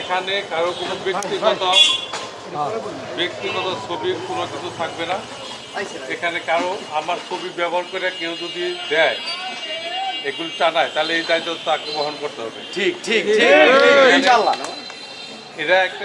এখানে কারও কোনো ব্যক্তিগত ব্যক্তিগত ছবির কোনো কিছু থাকবে না। এখানে কারও আমার ছবি ব্যবহার করে কেউ যদি দেয় এগুলো টানায় তাহলে এই দায়িত্ব তাকে বহন করতে হবে। ঠিক ঠিক ঠিক এটা একটা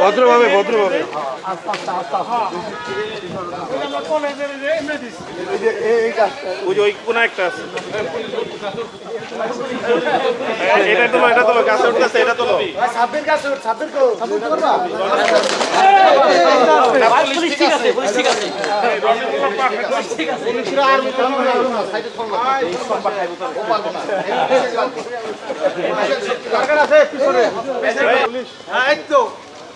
ভদ্রভাবে ভদ্রভাবে। ওই যে ওই কোনা একটা আছে। এটা তোলো এটা তোলো গাছে উঠতেছে এটা তোলো। পুলিশ ঠিক আছে। ঠিক আছে। এই পাশে আছে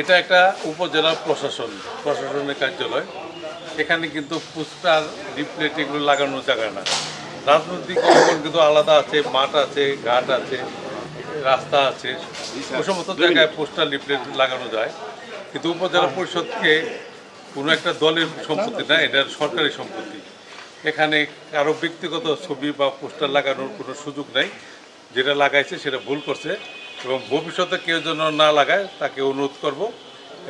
এটা একটা উপজেলা প্রশাসন, প্রশাসনের কার্যালয়। এখানে কিন্তু পোস্টার রিপ্লেট এগুলো লাগানোর জায়গা না। রাজনৈতিক অঙ্গন কিন্তু আলাদা আছে, মাঠ আছে, ঘাট আছে, রাস্তা আছে। ওই সমস্ত জায়গায় পোস্টার লিফলেট লাগানো যায়। কিন্তু উপজেলা পরিষদকে কোনো একটা দলের সম্পত্তি না, এটা সরকারি সম্পত্তি। এখানে কারও ব্যক্তিগত ছবি বা পোস্টার লাগানোর কোনো সুযোগ নাই। যেটা লাগাইছে সেটা ভুল করছে এবং ভবিষ্যতে কেউ যেন না লাগায় তাকে অনুরোধ করব।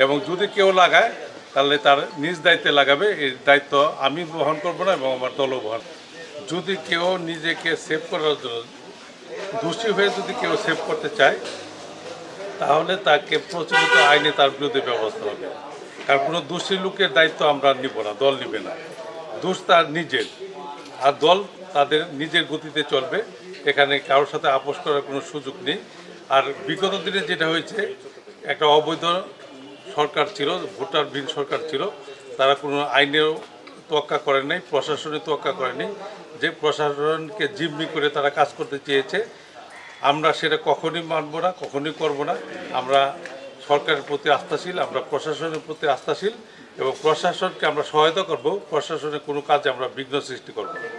এবং যদি কেউ লাগায়, তাহলে তার নিজ দায়িত্বে লাগাবে। এই দায়িত্ব আমি বহন করব না এবং আমার দলও বহন যদি কেউ নিজেকে সেভ করার জন্য দোষী হয়ে যদি কেউ সেভ করতে চায়, তাহলে তাকে প্রচলিত আইনে তার বিরুদ্ধে ব্যবস্থা হবে। কারণ কোনো দোষী লোকের দায়িত্ব আমরা নিব না, দল নিবে না। দোষ তার নিজের। আর দল তাদের নিজের গতিতে চলবে। এখানে কারোর সাথে আপোষ করার কোনো সুযোগ নেই। আর বিগত দিনে যেটা হয়েছে, একটা অবৈধ সরকার ছিল, ভোটারবিহীন সরকার ছিল, তারা কোনো আইনেও তোয়াক্কা করে নাই, প্রশাসনে তোয়াক্কা করেনি যে প্রশাসনকে জিম্মি করে তারা কাজ করতে চেয়েছে, আমরা সেটা কখনই মানব না, কখনই করব না। আমরা সরকারের প্রতি আস্থাশীল, আমরা প্রশাসনের প্রতি আস্থাশীল এবং প্রশাসনকে আমরা সহায়তা করব। প্রশাসনের কোনো কাজে আমরা বিঘ্ন সৃষ্টি করব না।